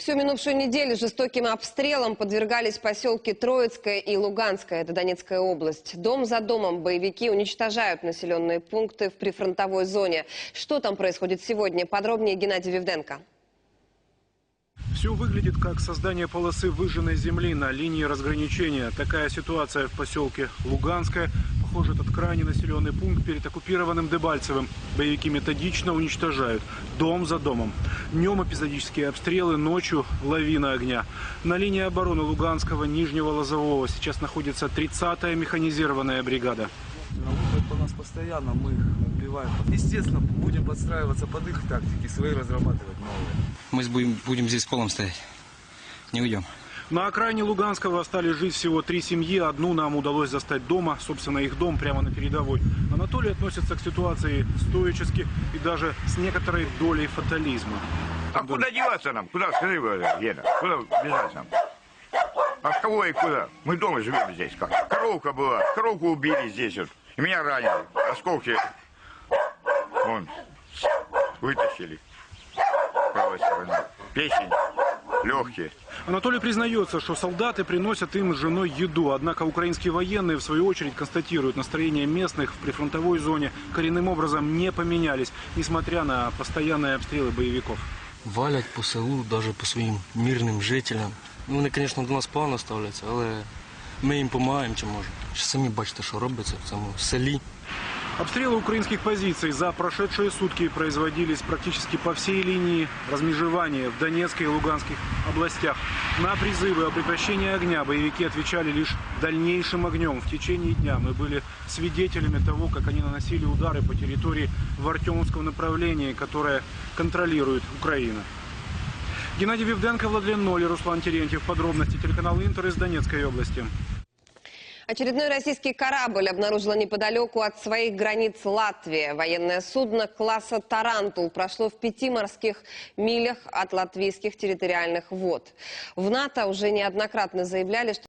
Всю минувшую неделю жестоким обстрелам подвергались поселки Троицкое и Луганское, это Донецкая область. Дом за домом боевики уничтожают населенные пункты в прифронтовой зоне. Что там происходит сегодня? Подробнее Геннадий Вивденко. Все выглядит как создание полосы выжженной земли на линии разграничения. Такая ситуация в поселке Луганское. Похоже, этот крайне населенный пункт перед оккупированным Дебальцевым. Боевики методично уничтожают дом за домом. Днем эпизодические обстрелы, ночью лавина огня. На линии обороны Луганского, Нижнего Лозового сейчас находится 30-я механизированная бригада. Работают по нас постоянно, мы их убиваем. Естественно, будем подстраиваться под их тактики, свои разрабатывать новые. Мы будем, будем здесь полом стоять. Не уйдем. На окраине Луганского остались жить всего три семьи. Одну нам удалось застать дома. Собственно, их дом прямо на передовой. Анатолий относится к ситуации стоически и даже с некоторой долей фатализма. А куда деваться нам? Куда, скажи, Гена, куда бежать нам? А с кого и куда? Мы дома живем здесь как? Коровка была, коровку убили здесь вот. И меня ранили. Осколки, вон, вытащили. Правой стороны. Печень, легкие. Анатолий признается, что солдаты приносят им с женой еду. Однако украинские военные, в свою очередь, констатируют, настроение местных в прифронтовой зоне коренным образом не поменялись, несмотря на постоянные обстрелы боевиков. Валять по селу, навіть по своїм мирним жителям. Ну, вони, звісно, до нас погано ставляться, але ми їм допомагаємо чи можемо. Ще самі бачите, що робиться в цьому селі. Обстрелы украинских позиций за прошедшие сутки производились практически по всей линии размежевания в Донецкой и Луганских областях. На призывы о прекращении огня боевики отвечали лишь дальнейшим огнем. В течение дня мы были свидетелями того, как они наносили удары по территории в Артемовском направлении, которое контролирует Украина. Геннадий Вивденко, Владлен Ноль, Руслан Терентьев. Подробности телеканал Интер из Донецкой области. Очередной российский корабль обнаружила неподалеку от своих границ Латвия. Военное судно класса «Тарантул» прошло в пяти морских милях от латвийских территориальных вод. В НАТО уже неоднократно заявляли, что